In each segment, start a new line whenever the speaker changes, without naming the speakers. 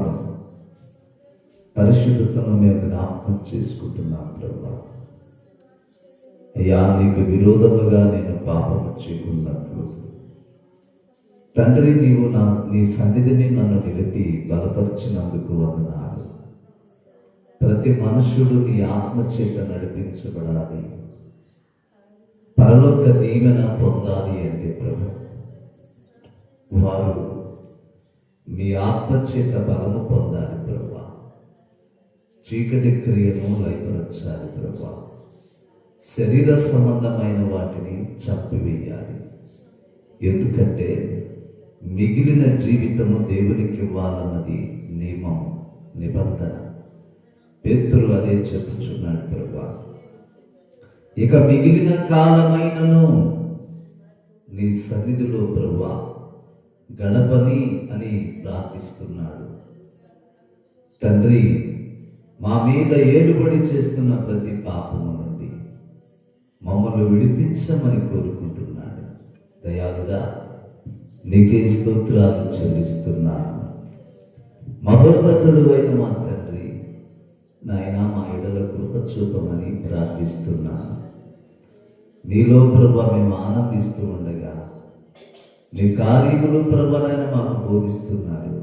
ప్రభా పరిశుద్ధతను మేము జ్ఞాపకం చేసుకుంటున్నాం ప్రభా. అయ్యా నీకు విరోధముగా నేను పాపం చేయకున్నట్లు తండ్రి నీవు నా నీ సన్నిధిని నన్ను నిలిపి బలపరిచినందుకు వందనాలు. ప్రతి మనుషుడు నీ ఆత్మచేత నడిపించబడాలి. పరలోక దీవెన పొందాలి అంటే ప్రభు వారు మీ ఆత్మ చేత బలము పొందాలి ప్రభా. చీకటి క్రియను లైపరచాలి ప్రభా. శరీర సంబంధమైన వాటిని చంపివేయాలి. ఎందుకంటే మిగిలిన జీవితము దేవునికి ఇవ్వాలన్నది నియమం నిబంధన. పేతులు అదే చెప్పుచున్నాడు ప్రభా. ఇక మిగిలిన కాలమైనను నీ సన్నిధిలో ప్రభా గడపని అని ప్రార్థిస్తున్నాడు. తండ్రి మా మీద ఏలుబడి చేస్తున్న ప్రతి పాపము నుండి మమ్మల్ని విడిపించమని కోరుకుంటున్నాడు. దయాలుగా నీకే స్తోత్రాలు చెల్లిస్తున్నాను. మహోన్నతుడు అయిన మా తండ్రి నాయన మా ఎడల కృప చూపమని ప్రార్థిస్తున్నాను. నీలో ప్రభ మేము ఆనందిస్తూ ఉండ నీ కార్యములు ప్రభలైన మాకు బోధిస్తున్నారు.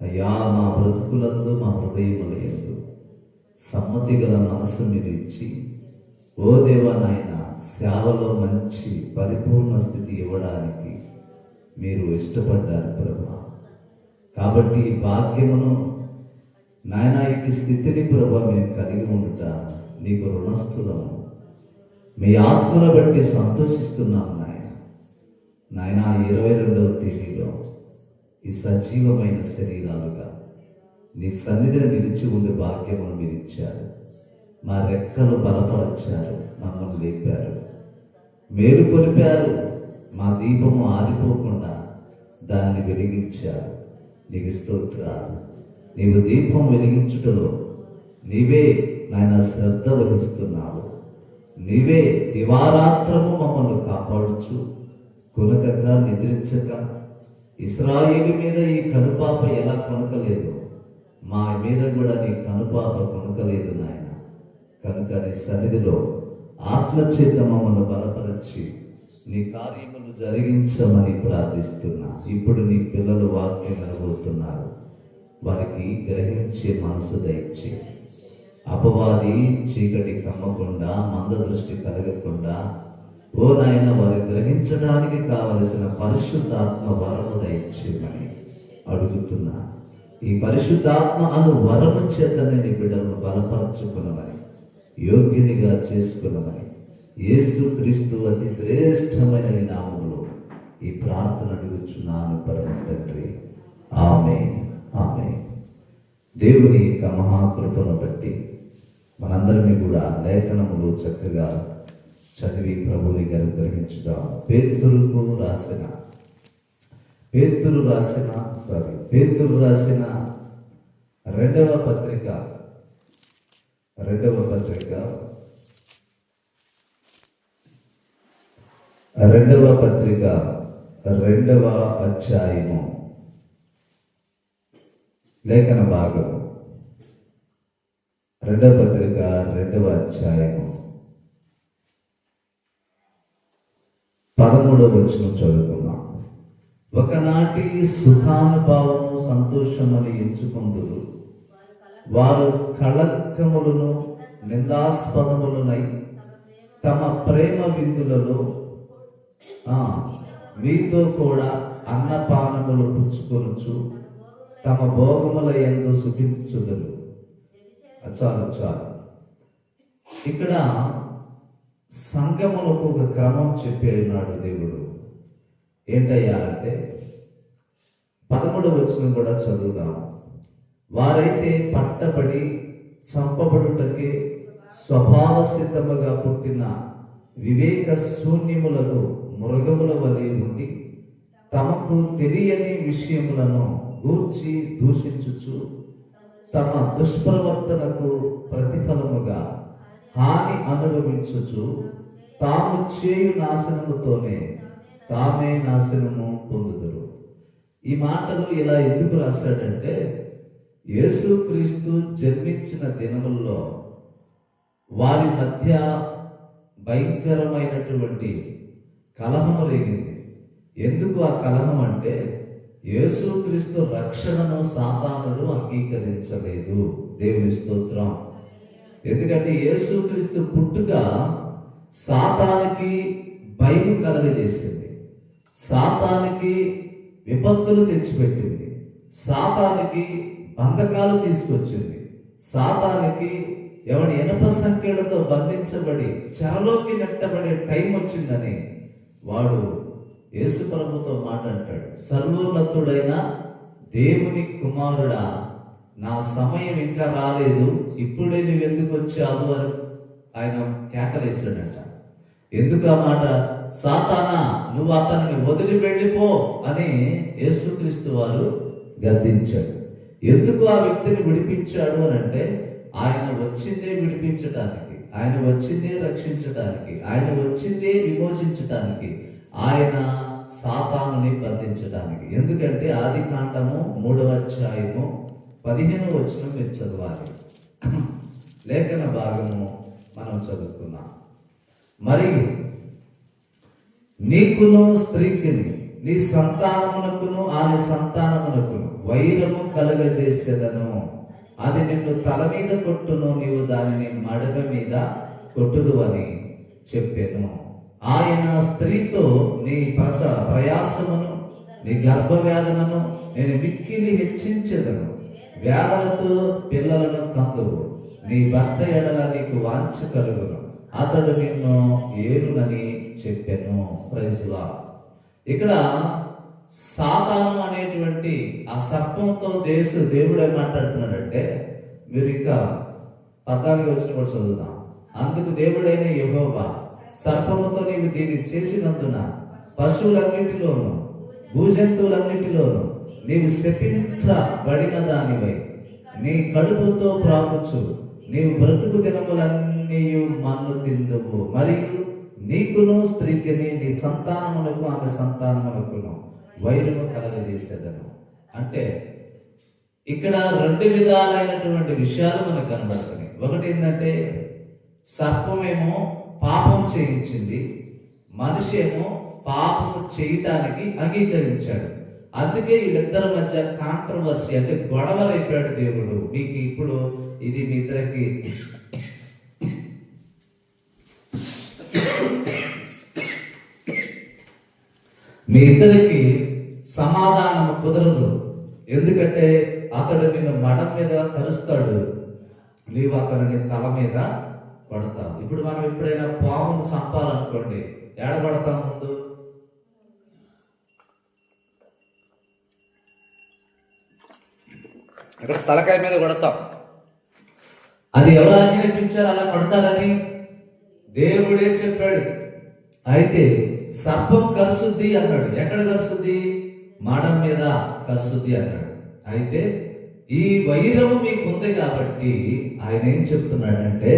అయ్యా మా బ్రతుకులందు మా హృదయములందు సమ్మతి గల మనసు మీరు ఇచ్చి ఓ దేవా నాయన సేవలో మంచి పరిపూర్ణ స్థితి ఇవ్వడానికి మీరు ఇష్టపడ్డారు ప్రభా. కాబట్టి ఈ భాగ్యమును నాయన ఈ స్థితిని ప్రభా మేము కలిగి ఉండుట నీకు రుణస్థులము. మీ ఆత్మను బట్టి సంతోషిస్తున్నాం నాయన ఇరవై రెండవ తేదీలో ఈ సజీవమైన శరీరాలుగా నీ సన్నిధిని నిలిచి ఉండే భాగ్యమును మీరు ఇచ్చారు. మా రెక్కలు బలపరచారు మమ్మల్ని లేపారు. మేలు కొలిపారు మా దీపము ఆరిపోకుండా దాన్ని వెలిగించారు. నీకు స్తోత్రాలు. నీవు దీపం వెలిగించుటలో నీవే నాయన శ్రద్ధ వహిస్తున్నావు. నీవే దివారాత్రము మమ్మల్ని కాపాడుచు కొనకక నిద్రించక ఇస్రాయేలు మీద ఈ కనుపాప ఎలా కొనకలేదు మా మీద కూడా నీ కనుపాప కొనకలేదు నాయన. కనుక నీ సన్నిధిలో ఆత్మచేత మమ్మల్ని బలపరచి నీ కార్యములు జరిగించమని ప్రార్థిస్తున్నా. ఇప్పుడు నీ పిల్లలు వాక్యం వినబోతున్నారు. వారికి గ్రహించే మనసు దయచి. అపవాది చీకటి కమ్మకుండా మంద దృష్టి కలగకుండా ఓ నాయన వారి గ్రహించడానికి కావలసిన పరిశుద్ధాత్మ వరము దయచేయమని అడుగుతున్నా. ఈ పరిశుద్ధాత్మ అను వరము చేతనే నీ బిడ్డలను బలపరచుకున్నమని యోగ్యునిగా చేసుకున్నమని యేసు క్రీస్తు అతి శ్రేష్టమైన ఈ నామములో ఈ ప్రార్థన అడుగుచున్నాను పరమ తండ్రి. ఆమె ఆమె దేవుని యొక్క మహాకృపను బట్టి మనందరినీ కూడా లేఖనములు చక్కగా చదివి ప్రభుని అనుగ్రహించుదాం పేతురుకు రాసిన. పేతురు రాసిన సారీ పేతురు రాసిన రెండవ పత్రిక. రెండవ పత్రిక. రెండవ పత్రిక రెండవ అధ్యాయము. లేఖన భాగం రెండవ పత్రిక రెండవ అధ్యాయము. పదమూడవ వచనం చదువుకున్నాం ఒకనాటి సుఖానుభావము సంతోషమని ఎంచుకుందురు వారు కళక్కములను నిందాస్పదములనై తమ ప్రేమ విందులలో మీతో కూడా అన్నపానములు పుచ్చుకొనుచు తమ భోగముల ఎందు సుఖించుదరు. చాలు చాలు. ఇక్కడ సంగములకు ఒక క్రమం చెప్పే ఉన్నాడు దేవుడు. ఏంటయ్యా అంటే పదమూడు వచ్చిన కూడా చదువుదాం. వారైతే పట్టబడి చంపబడుటకే స్వభావ సిద్ధముగా పుట్టిన వివేక శూన్యములకు మృగముల వలె ఉండి తమకు తెలియని విషయములను గూర్చి దూషించుచు తమ దుష్ప్రవర్తనకు ప్రతిఫలముగా హాని అనుభవించుచు తాము చేయు నాశనముతోనే తామే నాశనము పొందుదురు. ఈ మాటలు ఇలా ఎందుకు రాశాడంటే యేసుక్రీస్తు జన్మించిన దినముల్లో వారి మధ్య భయంకరమైనటువంటి కలహం రేగింది. ఎందుకు ఆ కలహం అంటే యేసుక్రీస్తు రక్షణను సాతానుడు అంగీకరించలేదు. దేవుని స్తోత్రం. ఎందుకంటే యేసుక్రీస్తు పుట్టుక సాతానికి భయం కలగజేసింది. సాతానికి విపత్తులు తెచ్చిపెట్టింది. సాతానికి బంధకాలు తీసుకొచ్చింది. సాతానికి ఎవడి ఇనప సంఖ్యలతో బంధించబడి చెరలోకి నెట్టబడే టైం వచ్చిందని వాడు యేసు ప్రభుతో మాట అంటాడు సర్వోన్నతుడైన దేవుని కుమారుడా నా సమయం ఇంకా రాలేదు. ఇప్పుడే నువ్వు ఎందుకు వచ్చావు అని ఆయన కేకలేసాడంట ఎందుకు ఆ మాట? సాతానా నువ్వు అతనిని వదిలి వెళ్ళిపో అని యేసుక్రీస్తు వారు గద్దించాడు. ఎందుకు ఆ వ్యక్తిని విడిపించాడు అని అంటే ఆయన వచ్చిందే విడిపించడానికి ఆయన వచ్చిందే రక్షించడానికి ఆయన వచ్చిందే విమోచించడానికి ఆయన సాతానుని బంధించడానికి ఎందుకంటే ఆది కాండము మూడవ అధ్యాయము పదిహేను వచనం మీరు చదవాలి. లేఖన భాగము మనం చదువుకున్నాం. మరియు నీకును స్త్రీకిని నీ సంతానమునకును ఆమె సంతానమునకును వైరము కలగజేసేదను. అది నిన్ను తల మీద కొట్టును నీవు దానిని మడమ మీద కొట్టుదు అని చెప్పాను. ఆయన స్త్రీతో నీ ప్రస ప్రయాసమును నీ గర్భవేదనను నేను మిక్కిలి హెచ్చించదను. వేదనతో పిల్లలను కందువు. నీ భర్త ఎడల నీకు వాంఛ కలుగును. అతడు నిన్ను ఏలునని చెప్పాను. ప్రైజ్లా ఇక్కడ సాతాను అనేటువంటి ఆ సర్పంతో దేశ దేవుడు ఏం మాట్లాడుతున్నాడంటే మీరు ఇంకా పద్నాలుగు వచ్చిన కూడా చదువుదాం. అందుకు దేవుడైన యెహోవా సర్పముతో నీవు దీన్ని చేసినందున పశువులన్నిటిలోను భూజంతువులన్నిటిలోను నీవు శపించబడిన దానివై. నీ కడుపుతో ప్రాముచు నీవు బ్రతుకు దినములన్నీ మన్ను తిందువు. మరియు నీకును స్త్రీకిని నీ సంతానములకు ఆమె సంతానములకును వైరును కలగజేసేదను. అంటే ఇక్కడ రెండు విధాలైనటువంటి విషయాలు మనకు కనబడుతున్నాయి. ఒకటి ఏంటంటే సర్పమేమో పాపం చేయించింది. మనిషి ఏమో పాపము చేయటానికి అంగీకరించాడు. అందుకే వీళ్ళిద్దరి మధ్య కాంట్రవర్సీ అంటే గొడవ రేపాడు దేవుడు. మీకు ఇప్పుడు ఇది మీ ఇద్దరికి మీ ఇద్దరికి సమాధానం కుదరదు. ఎందుకంటే అతడు నిన్ను మడం మీద కలుస్తాడు నీవు అతనిని తల మీద కొడతావు. ఇప్పుడు మనం ఎప్పుడైనా పామును చంపాలనుకోండి ఎడబడతాం ముందు?
ఇక్కడ తలకాయ మీద కొడతాం.
అది ఎవరు ఆజ్ఞాపించారు అలా కొడతారని దేవుడే చెప్పాడు. అయితే సర్పం కలుసుద్ది అన్నాడు. ఎక్కడ కలుసుద్ది? మాడం మీద కలుసుద్ది అన్నాడు. అయితే ఈ వైరము మీకుంది కాబట్టి ఆయన ఏం చెప్తున్నాడంటే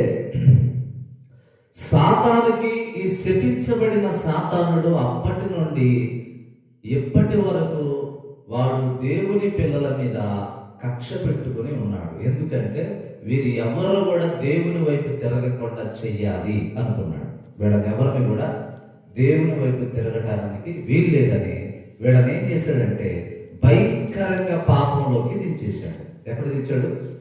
సాతానికి ఈ శపించబడిన సాతానుడు అప్పటి నుండి ఎప్పటి వరకు వాడు దేవుని పిల్లల మీద కక్ష పెట్టుకుని ఉన్నాడు. ఎందుకంటే వీరు ఎవరు కూడా దేవుని వైపు తిరగకుండా చెయ్యాలి అనుకున్నాడు. వీళ్ళని ఎవరిని కూడా దేవుని వైపు తిరగడానికి వీలు లేదని వీళ్ళని ఏం చేశాడంటే భయంకరంగా పాపంలోకి దించేశాడు. ఎక్కడ దించాడు?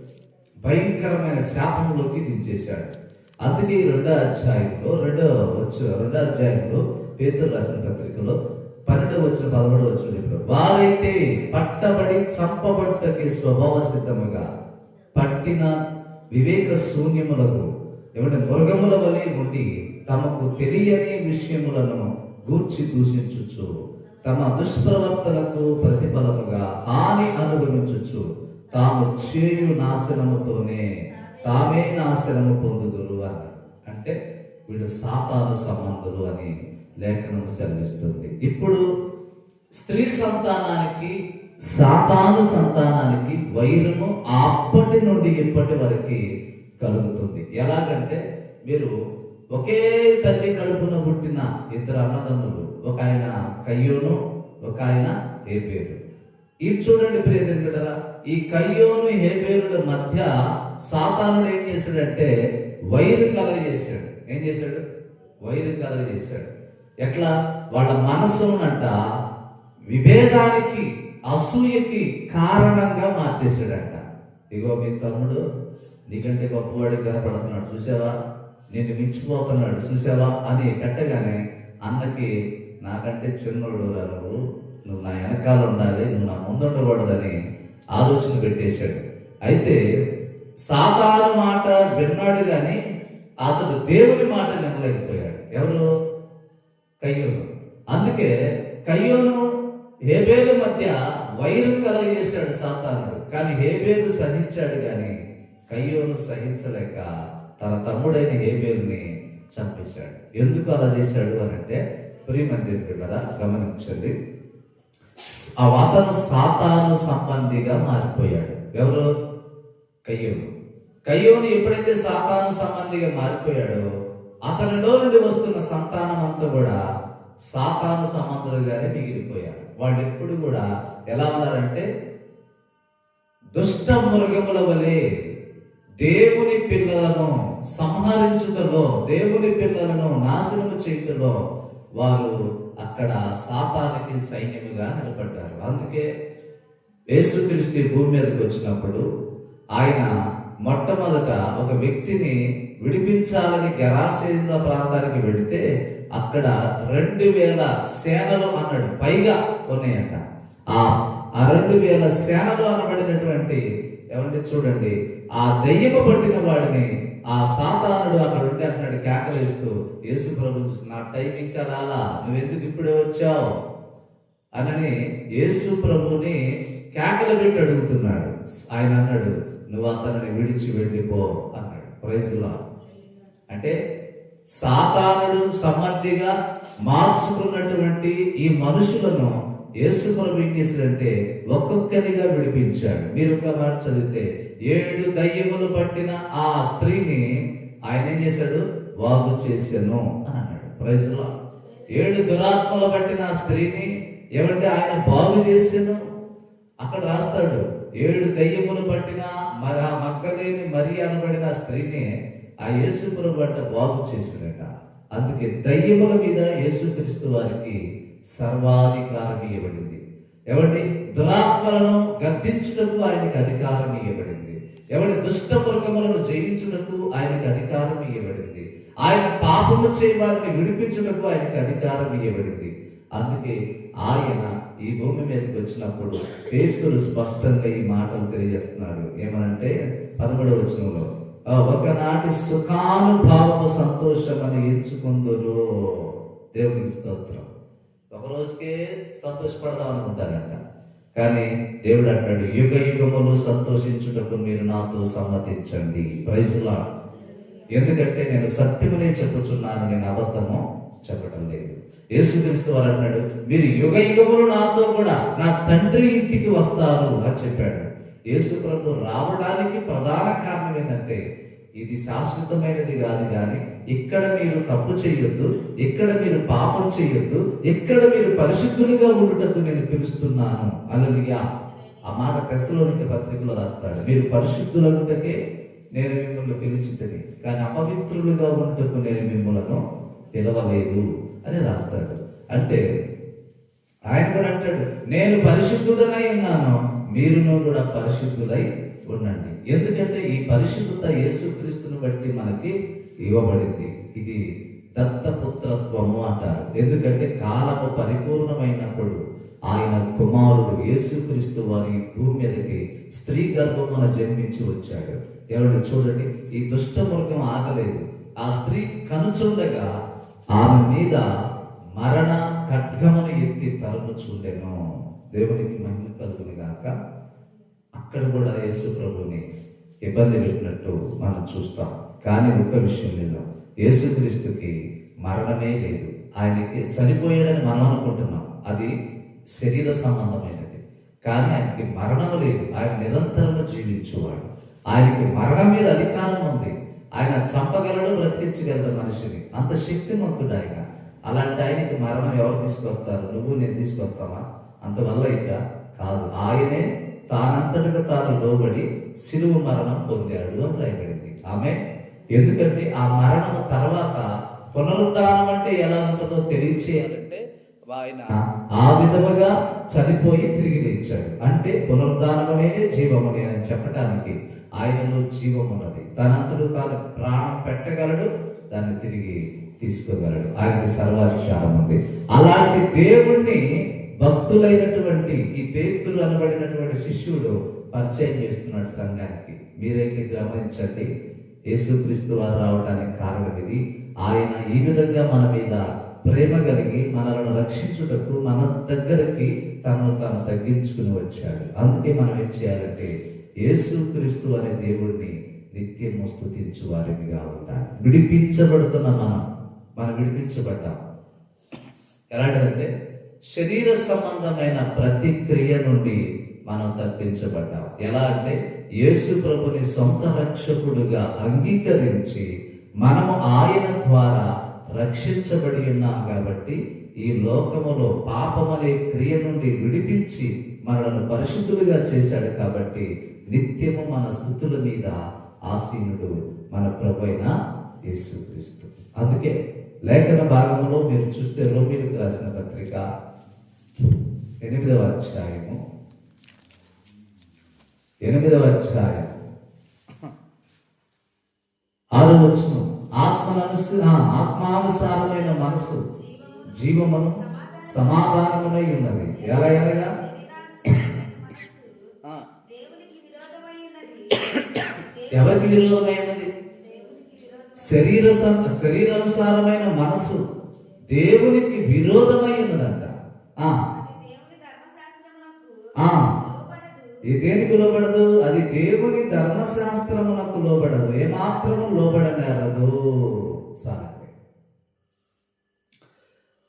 భయంకరమైన శాపంలోకి దించేశాడు. అందుకే ఈ రెండో అధ్యాయంలో రెండో వచ్చి రెండో అధ్యాయంలో పేతులు రాసిన పత్రికలో పన్నెండు వచ్చిన పదమూడు వచ్చిన చెప్పారు వారైతే పట్టబడి చంపబట్టకి స్వభావ సిద్ధముగా పట్టిన వివేక శూన్యములకు ఏమంటే మృగముల వలె ఉండి తమకు తెలియని విషయములను గూర్చి దూషించుచు తమ దుష్ప్రవర్తనకు ప్రతిఫలముగా హాని అనుభవించుచు తాము చేయు నాశనముతోనే తామే నాశనము పొందుదురు అని. అంటే వీళ్ళు సాతాను సంబంధులు అని లేఖనం సెలవిస్తుంది. ఇప్పుడు స్త్రీ సంతానానికి సాతాను సంతానానికి వైరము అప్పటి నుండి ఇప్పటి వరకు కలుగుతుంది. ఎలాగంటే మీరు ఒకే తల్లి కడుపున పుట్టిన ఇద్దరు అన్నదమ్ములు ఒక ఆయన కయ్యోను ఒక ఆయన ఏపేరు ఇది చూడండి ప్రియదేవుని బిడ్డరా ఈ కయ్యోను హేబేలుల మధ్య సాతానుడు ఏం చేశాడంటే వైరు కలగజేశాడు. ఏం చేశాడు? వైరు కలగజేశాడు. ఎట్లా? వాళ్ళ మనసునంట విభేదానికి అసూయకి కారణంగా మార్చేసాడంట ఇగో మీ తమ్ముడు నీకంటే గొప్పవాడికి కనపడుతున్నాడు చూసావా? నేను మించిపోతున్నాడు చూసావా? అని కట్టగానే అన్నకి నాకంటే చిన్నోడు రా నువ్వు. నువ్వు నా వెనకాల ఉండాలి నువ్వు నా ముందు ఉండకూడదని ఆలోచన పెట్టేశాడు. అయితే సాతాను మాట విన్నాడు కానీ అతడు దేవుని మాట వినలేకపోయాడు. ఎవరు? కయ్యోను. అందుకే కయ్యోను హేబేలు మధ్య వైరం కలగజేశాడు సాతానుడు. కానీ హేబేలు సహించాడు కానీ కయ్యోను సహించలేక తన తమ్ముడైన హేబేలుని చంపేశాడు. ఎందుకు అలా చేశాడు అని అంటే ప్రియమందిరి బిడ్డరా గమనించండి. ఆ అతను సాతాను సంబంధిగా మారిపోయాడు. ఎవరు? కయ్యోను. కయ్యోను ఎప్పుడైతే సాతాను సంబంధిగా మారిపోయాడో అతనిలో నుండి వస్తున్న సంతానం అంతా కూడా సాతాను సంబంధులుగానే మిగిలిపోయారు. వాళ్ళు ఎప్పుడు కూడా ఎలా ఉన్నారంటే దుష్ట మృగముల వలె దేవుని పిల్లలను సంహరించుటలో దేవుని పిల్లలను నాశనము చేయుటలో వారు అక్కడ సాతానికి సైన్యముగా నిలబడ్డారు. అందుకే యేసుక్రీస్తు భూమి మీదకి వచ్చినప్పుడు ఆయన మొట్టమొదట ఒక వ్యక్తిని విడిపించాలని గరాసేన ప్రాంతానికి వెళితే అక్కడ రెండు వేల సేనలు అన్నాడు. పైగా ఉన్నాయంట ఆ ఆ రెండు వేల సేనలు అనబడినటువంటి ఏమంటే చూడండి ఆ దయ్యము పట్టిన వాడిని ఆ సాతానుడు అక్కడ ఉంటే కేక కేకలేస్తూ యేసు ప్రభు చూసి నా టైం ఇంకా రాలా నువ్వెందుకు ఇప్పుడే వచ్చావు? అనని యేసు ప్రభుని కేకలు పెట్టి అడుగుతున్నాడు. ఆయన అన్నాడు నువ్వు అతనిని విడిచి వెళ్ళిపో అన్నాడు. ప్రైజులా అంటే సాతానుడు సమర్థిగా మార్చుకున్నటువంటి ఈ మనుషులను యేసు ప్రభు ఏం చేశాడంటే ఒక్కొక్కరిగా విడిపించాడు. మీరు ఒక మాట చదివితే ఏడు దయ్యములు పట్టిన ఆ స్త్రీని ఆయన ఏం చేశాడు? వాగు చేశాను అని అన్నాడు. ప్రైజ్లో ఏడు దురాత్మలు పట్టిన ఆ స్త్రీని ఏమంటే ఆయన బాగు చేశాను? అక్కడ రాస్తాడు. ఏడు దయ్యములు పట్టిన మరి ఆ మక్కలేని మరి అనబడిన స్త్రీని ఆ యేసుపురం పట్ల బాగు చేశాడట. అందుకే దయ్యముల మీద యేసుక్రీస్తు వారికి సర్వాధికారం ఇవ్వబడింది ఎవరి దురాత్మలను గద్దించుటకు ఆయనకి అధికారం ఇవ్వబడింది ఎవరి దుష్ట మృగములను జయించుటకు ఆయనకి అధికారం ఇవ్వబడింది ఆయన పాపము చేయవారిని విడిపించుటకు ఆయనకి అధికారం ఇవ్వబడింది అందుకే ఆయన ఈ భూమి మీదకి వచ్చినప్పుడు పేతులు స్పష్టంగా ఈ మాటలు తెలియజేస్తున్నాడు. ఏమనంటే పదమూడవ వచనంలో ఒకనాటి సుఖానుభావము సంతోషమని ఎంచుకుందరు. దేవునికి స్తోత్రం. ఒక రోజుకే సంతోషపడదాం అనుకుంటారంట. కానీ దేవుడు అంటాడు యుగ యుగములు సంతోషించుటకు మీరు నాతో సమ్మతించండి. ప్రైజులా ఎందుకంటే నేను సత్యమునే చెప్పుచున్నాను నేను అబద్ధము చెప్పడం లేదు. యేసుక్రీస్తు వారు అన్నాడు మీరు యుగ యుగములు నాతో కూడా నా తండ్రి ఇంటికి వస్తారు అని చెప్పాడు. యేసు ప్రభు రావడానికి ప్రధాన కారణం ఏంటంటే ఇది శాశ్వతమైనది కాదు కానీ ఇక్కడ మీరు తప్పు చేయొద్దు ఇక్కడ మీరు పాపం చేయొద్దు ఇక్కడ మీరు పరిశుద్ధులుగా ఉండుటకు నేను పిలుస్తున్నాను. అలలియా ఆ మాట పెసలోనికి పత్రికలో రాస్తాడు మీరు పరిశుద్ధులగుటకే నేను మిమ్మల్ని పిలిచింటది కానీ అపవిత్రులుగా ఉంటకు నేను మిమ్మల్ని పిలవలేదు అని రాస్తాడు. అంటే ఆయన కూడా అంటాడు నేను పరిశుద్ధుడనై ఉన్నాను. మీరును కూడా పరిశుద్ధులై ఉండండి. ఎందుకంటే ఈ పరిశుద్ధత యేసుక్రీస్తుని బట్టి మనకి ఇవ్వబడింది. ఇది దత్తపుత్రత్వము అంటారు. ఎందుకంటే కాలము పరిపూర్ణమైనప్పుడు ఆయన కుమారుడు యేసుక్రీస్తు వారి భూమి మీదకి స్త్రీ గర్భమున జన్మించి వచ్చాడు. ఎవరు చూడండి ఈ దుష్ట ఆగలేదు. ఆ స్త్రీ కనుచుండగా ఆమె మీద మరణ ఖడ్గమును ఎత్తి తరుముచుండెను. దేవునికి మహిమ కలుగుని గాక. అక్కడ కూడా యేసు ప్రభుని ఇబ్బంది పెట్టినట్టు మనం చూస్తాం. కానీ ఒక విషయం నిజం. యేసుక్రీస్తుకి మరణమే లేదు. ఆయనకి చనిపోయాడని మనం అనుకుంటున్నాం. అది శరీర సంబంధమైనది. కానీ ఆయనకి మరణం లేదు. ఆయన నిరంతరంగా జీవించేవాడు. ఆయనకి మరణం మీద అధికారం ఉంది. ఆయన చంపగలడు బ్రతికించగలడు మనిషిని. అంత శక్తిమంతుడు ఆయన. అలాంటి ఆయనకి మరణం ఎవరు తీసుకొస్తారు? నువ్వు నేను తీసుకొస్తావా అంతవల్ల ఇక కాదు. ఆయనే తానంతటిగా తాను లోబడి సిలువు మరణం పొందాడు అని రాయబడింది. ఆమె ఎందుకంటే ఆ మరణం తర్వాత పునరుద్ధానం అంటే ఎలా ఉంటుందో తెలియచేయాలంటే ఆయన ఆ విధముగా చనిపోయి తిరిగి లేచాడు. అంటే పునరుద్ధానమనే జీవమనే అని చెప్పడానికి ఆయనలో జీవం ఉన్నది తనంతడు తాను ప్రాణం పెట్టగలడు దాన్ని తిరిగి తీసుకోగలడు. ఆయనకి సర్వాధికారం ఉంది. అలాంటి దేవుణ్ణి భక్తులైనటువంటి ఈ పేతులు అనబడినటువంటి శిష్యుడు పరిచయం చేస్తున్నాడు సంఘానికి. మీరైతే గమనించండి యేసుక్రీస్తు వారు రావడానికి కారణం ఇది. ఆయన ఈ విధంగా మన మీద ప్రేమ కలిగి మనలను రక్షించుటకు మన దగ్గరికి తను తాను తగ్గించుకుని వచ్చాడు. అందుకే మనం ఏం చేయాలంటే యేసుక్రీస్తు అనే దేవుడిని నిత్యము స్థుతించు వారిగా ఉంటారు విడిపించబడుతున్న మనం మనం విడిపించబడ్డాం. ఎలాంటిదంటే శరీర సంబంధమైన ప్రతిక్రియ నుండి మనం తప్పించబడ్డాం. ఎలా అంటే యేసు ప్రభుని సొంత రక్షకుడుగా అంగీకరించి మనము ఆయన ద్వారా రక్షించబడి ఉన్నాం కాబట్టి ఈ లోకములో పాపం అనే క్రియ నుండి విడిపించి మనలను పరిశుద్ధులుగా చేశాడు కాబట్టి నిత్యము మన స్థుతుల మీద ఆసీనుడు మన ప్రభు అయిన యేసుక్రీస్తు. అందుకే లేఖన భాగంలో మీరు చూస్తే రోమిలకు రాసిన పత్రిక ఎనిమిదవ అధ్యాయము. ఎనిమిదవ అధ్యాయం ఆరో వచ్చిన ఆత్మనసు ఆత్మానుసారమైన మనసు జీవమును సమాధానమునై ఉన్నది. ఎలా ఎలాగా
ఆ,
దేవునికి విరోధమై ఉన్నది
ఎవరికి విరోధమైనది? శరీర శరీరానుసారమైన మనసు దేవునికి విరోధమై ఉన్నదంట ఆ, ఇది దేనికి లోబడదు? అది దేవుని ధర్మశాస్త్రమునకు లోబడదు. ఏమాత్రము లోబడనేరదు. సారీ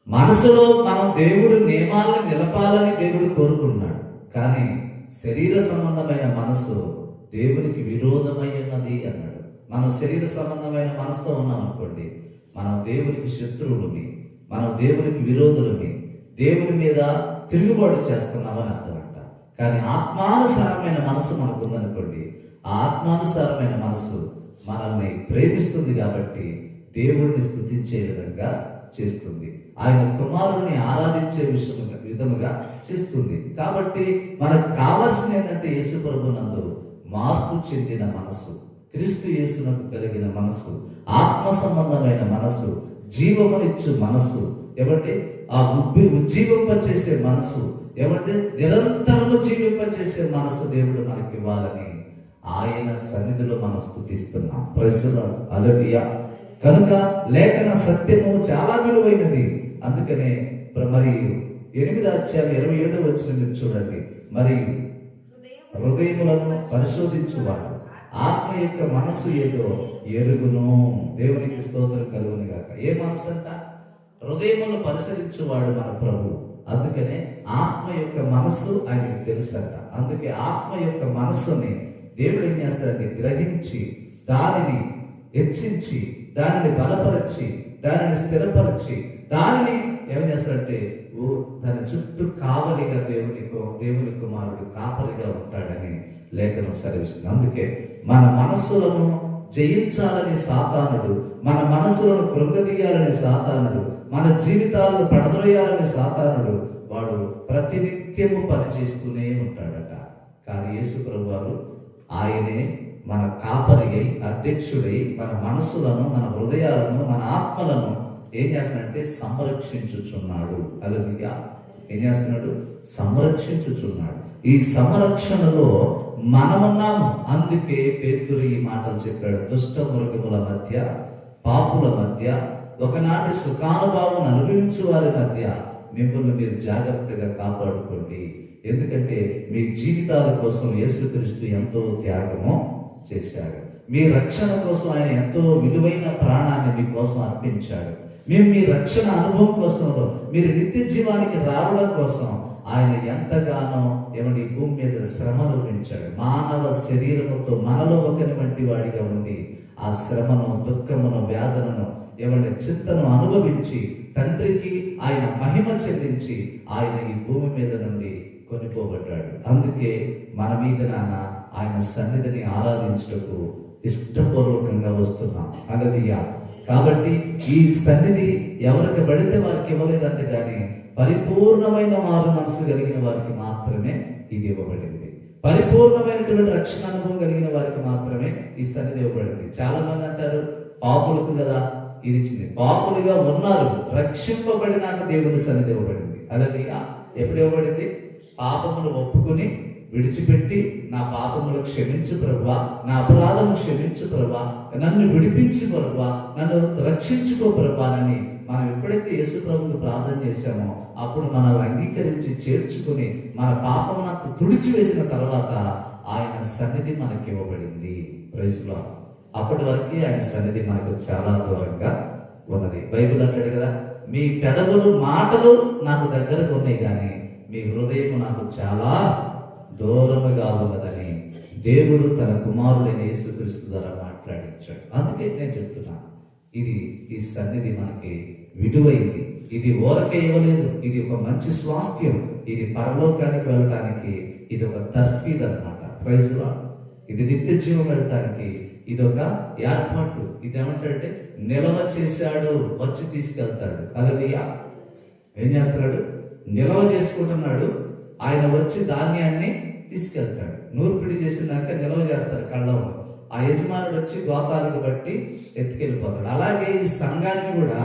మనసులో మనం దేవుడు నియమాలను నిలపాలని దేవుడు కోరుకున్నాడు కానీ శరీర సంబంధమైన మనసు దేవునికి విరోధమై ఉన్నది అన్నాడు. మనం శరీర సంబంధమైన మనసుతో ఉన్నాం అనుకోండి మనం దేవునికి శత్రువులమి మనం దేవునికి విరోధులమి దేవుని మీద తిరుగుబాటు చేస్తున్నామని అర్థం అంట. కానీ ఆత్మానుసారమైన మనసు మనకు ఉందనుకోండి ఆ ఆత్మానుసారమైన మనసు మనల్ని ప్రేమిస్తుంది కాబట్టి దేవుడిని స్థుతించే విధంగా చేస్తుంది. ఆయన కుమారుని ఆరాధించే విషయముగా విధముగా చేస్తుంది. కాబట్టి మనకు కావాల్సింది ఏంటంటే యేసు ప్రభునందు మార్పు చెందిన మనసు క్రీస్తు యేసునకు కలిగిన మనసు ఆత్మ సంబంధమైన మనసు జీవమునిచ్చు మనసు ఏమంటే ఆ ఉబ్బి ఉజ్జీవింప చేసే మనసు ఏమంటే నిరంతరము జీవింప చేసే మనసు దేవుడు మనకి ఇవ్వాలని ఆయన సన్నిధిలో మనం స్థుతిస్తున్నాం. ప్రజలు అలవియా కనుక లేఖన సత్యము చాలా విలువైనది. అందుకనే మరి ఎనిమిది అధ్యాయం ఇరవై ఏడు వచ్చిన మీరు చూడండి. మరి హృదయములను పరిశోధించువాడు ఆత్మ యొక్క మనస్సు ఏదో ఎరుగును దేవునికి స్తోత్రం కలుగును గాక. ఏ మనసు అంట హృదయములను పరిశీలించేవాడు మన ప్రభు. అందుకనే ఆత్మ యొక్క మనస్సు ఆయనకు తెలుసంట. అందుకే ఆత్మ యొక్క మనస్సుని దేవుడు ఏం చేస్తాడని గ్రహించి దానిని హెచ్చించి దానిని బలపరచి దానిని స్థిరపరచి దానిని ఏం చేస్తాడంటే ఓ దాని చుట్టూ కావలిగా దేవుని దేవుని కుమారుడు కాపలిగా ఉంటాడని లేఖనం సెలవిస్తుంది అందుకే మన మనస్సులను జయించాలని సాతానుడు మన మనస్సులను కృంగదీయాలని సాతానుడు మన జీవితాలను పడదోయాలని సాతానుడు వాడు ప్రతినిత్యము పనిచేస్తూనే ఉంటాడట. కానీ యేసు వారు ఆయనే మన కాపరి అయి అధ్యక్షుడై మన మనస్సులను మన హృదయాలను మన ఆత్మలను ఏం చేస్తున్నాడంటే సంరక్షించుచున్నాడు. అలలుగా ఏం చేస్తున్నాడు? సంరక్షించుచున్నాడు. ఈ సంరక్షణలో మనమున్నాము. అందుకే పేతురు ఈ మాటలు చెప్పాడు. దుష్ట మృగముల మధ్య పాపుల మధ్య ఒకనాటి సుఖానుభావం అనుభవించే వారి మధ్య మిమ్మల్ని మీరు జాగ్రత్తగా కాపాడుకోండి. ఎందుకంటే మీ జీవితాల కోసం యేసుక్రీస్తు ఎంతో త్యాగము చేశాడు. మీ రక్షణ కోసం ఆయన ఎంతో విలువైన ప్రాణాన్ని మీకోసం అర్పించాడు. మేము మీ రక్షణ అనుభవం కోసం మీరు నిత్య జీవానికి రావడం కోసం ఆయన ఎంతగానో ఏమని భూమి మీద శ్రమలు పెంచాడు మానవ శరీరముతో మనలో ఒకరి వంటి వాడిగా ఉండి ఆ శ్రమను దుఃఖమును వేదనను ఏమని చింతను అనుభవించి తండ్రికి ఆయన మహిమ చెల్లించి ఆయన ఈ భూమి మీద నుండి కొనిపోబడ్డాడు. అందుకే మన మీద నాన్న ఆయన సన్నిధిని ఆరాధించటకు ఇష్టపూర్వకంగా వస్తున్నాం. అలలియా కాబట్టి ఈ సన్నిధి ఎవరికి పడితే వారికి ఇవ్వలేదంటే కానీ పరిపూర్ణమైన మారు మనసు కలిగిన వారికి మాత్రమే ఇది ఇవ్వబడింది. పరిపూర్ణమైనటువంటి రక్షణ అనుభవం కలిగిన వారికి మాత్రమే ఈ సన్నిధి ఇవ్వబడింది. చాలా మంది అంటారు పాపులకు కదా ఇది ఇచ్చింది. పాపులుగా ఉన్నారు రక్షింపబడినాక దేవుని సన్నిధి ఇవ్వబడింది. అలాగే ఎప్పుడు ఇవ్వబడింది? పాపమును ఒప్పుకొని విడిచిపెట్టి నా పాపములు క్షమించు ప్రభా నా అపరాధము క్షమించు ప్రభా నన్ను విడిపించు ప్రభా నన్ను రక్షించుకో ప్రభానని మనం ఎప్పుడైతే యేసు ప్రభుని ప్రార్థన చేశామో అప్పుడు మనల్ని అంగీకరించి చేర్చుకుని మన పాపమునంత తుడిచివేసిన తర్వాత ఆయన సన్నిధి మనకి ఇవ్వబడింది. ప్రైజ్లో అప్పటి వరకు ఆయన సన్నిధి మనకు చాలా దూరంగా ఉన్నది. బైబిల్ అంటాడు కదా మీ పెదవులు మాటలు నాకు దగ్గరకు ఉన్నాయి కానీ మీ హృదయం నాకు చాలా దూరముగా ఉన్నదని దేవుడు తన కుమారుడైన యేసుక్రీస్తు ద్వారా మాట్లాడించాడు. అందుకే నేను చెప్తున్నాను ఇది ఈ సన్నిధి మనకి విడువైంది. ఇది ఓరకే ఇవ్వలేదు. ఇది ఒక మంచి స్వాస్థ్యం. ఇది పరలోకానికి వెళ్ళటానికి ఇది ఒక తర్ఫీద్ అనమాట ప్రైజ్ ఇది నిత్య జీవం వెళ్ళటానికి ఇది ఒక ఏర్పాటు. ఇది ఏమంటే నిలవ చేశాడు వచ్చి తీసుకెళ్తాడు. అలలియా ఏం చేస్తున్నాడు? నిల్వ చేసుకుంటున్నాడు. ఆయన వచ్చి ధాన్యాన్ని తీసుకెళ్తాడు. నూర్పిడి చేసినాక నిల్వ చేస్తారు కళ్ళలో. ఆ యజమానుడు వచ్చి గోతాలకు బట్టి ఎత్తుకెళ్ళిపోతాడు. అలాగే ఈ సంఘాన్ని కూడా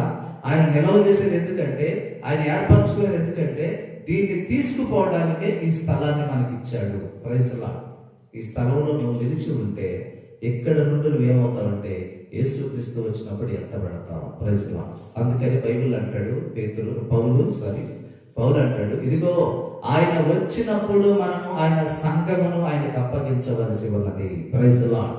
ఆయన నిల్వ చేసేది ఎందుకంటే ఆయన ఏర్పరచుకునేది ఎందుకంటే దీన్ని తీసుకుపోవడానికే ఈ స్థలాన్ని మనకి ఇచ్చాడు ప్రైజ్లా ఈ స్థలంలో నువ్వు నిలిచి ఉంటే ఎక్కడ నుండి నువ్వు ఏమవుతావంటే యేసుక్రీస్తు వచ్చినప్పుడు ఎత్తబడతావు ప్రైజ్లా అందుకని బైబిల్ అంటాడు పేతులు పౌలు సారీ పౌలు అంటాడు ఇదిగో ఆయన వచ్చినప్పుడు మనము ఆయన సంఘమును ఆయనకు అప్పగించవలసి ఉన్నది. ప్రైజ్లా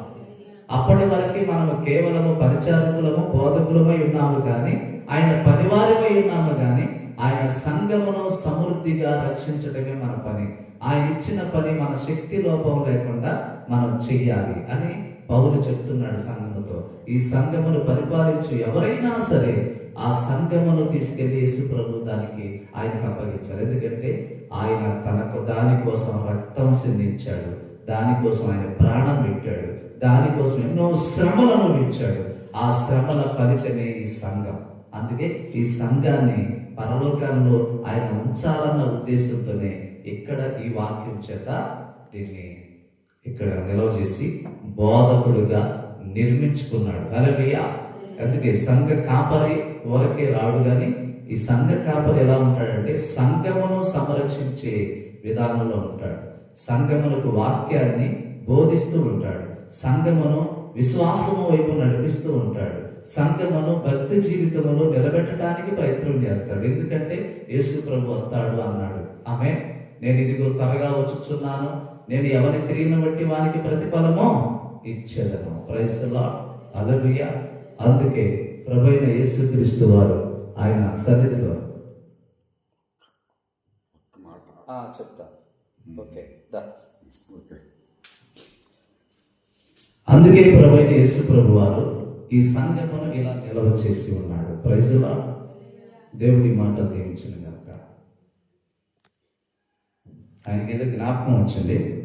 అప్పటి వరకు మనము కేవలము పరిచారకులము బోధకులమై ఉన్నాము కానీ ఆయన పనివారమై ఉన్నాము కానీ ఆయన సంఘమును సమృద్ధిగా రక్షించడమే మన పని. ఆయన ఇచ్చిన పని మన శక్తి లోపం లేకుండా మనం చెయ్యాలి అని పౌరు చెప్తున్నాడు సంఘముతో. ఈ సంఘమును పరిపాలించు ఎవరైనా సరే ఆ సంఘమును తీసుకెళ్ళి యేసు ప్రభు దానికి ఆయనకు అప్పగించారు ఎందుకంటే ఆయన తనకు దానికోసం రక్తం సిందించాడు దానికోసం ఆయన ప్రాణం పెట్టాడు. దానికోసం ఎన్నో శ్రమలను ఇచ్చాడు ఆ శ్రమల ఫలితమే ఈ సంఘం. అందుకే ఈ సంఘాన్ని పరలోకంలో ఆయన ఉంచాలన్న ఉద్దేశంతోనే ఇక్కడ ఈ వాక్యం చేత దీన్ని ఇక్కడ నిలవ చేసి బోధకుడుగా నిర్మించుకున్నాడు. అలలియా అందుకే సంఘ కాపరి ఊరకే రాడు కానీ ఈ సంఘ కాపరి ఎలా ఉంటాడంటే సంఘమును సంరక్షించే విధానంలో ఉంటాడు. సంఘములకు వాక్యాన్ని బోధిస్తూ ఉంటాడు. సంఘమును విశ్వాసము వైపు నడిపిస్తూ ఉంటాడు. సంఘమును భక్తి జీవితంలో నిలబెట్టడానికి ప్రయత్నం చేస్తాడు. ఎందుకంటే యేసు ప్రభు వస్తాడు అన్నాడు. ఆమె నేను ఇదిగో త్వరగా వచ్చుచున్నాను. నేను ఎవరి క్రియను బట్టి వానికి ప్రతిఫలమో ఇచ్చేదను. ప్రైస్లా అలలుయ అందుకే ప్రభైన యేసుక్రీస్తు వారు ఆయన సన్నిధిలో.
ఆ, చెప్తా. ఓకే దా.
ఓకే.
అందుకే ప్రభైన యేసు ప్రభు వారు ఈ సంఘమును ఇలా నిలవ చేసి ఉన్నాడు. ప్రైజులా దేవుడి మాట దీవించిన కనుక ఆయనకి ఏదో జ్ఞాపకం వచ్చింది.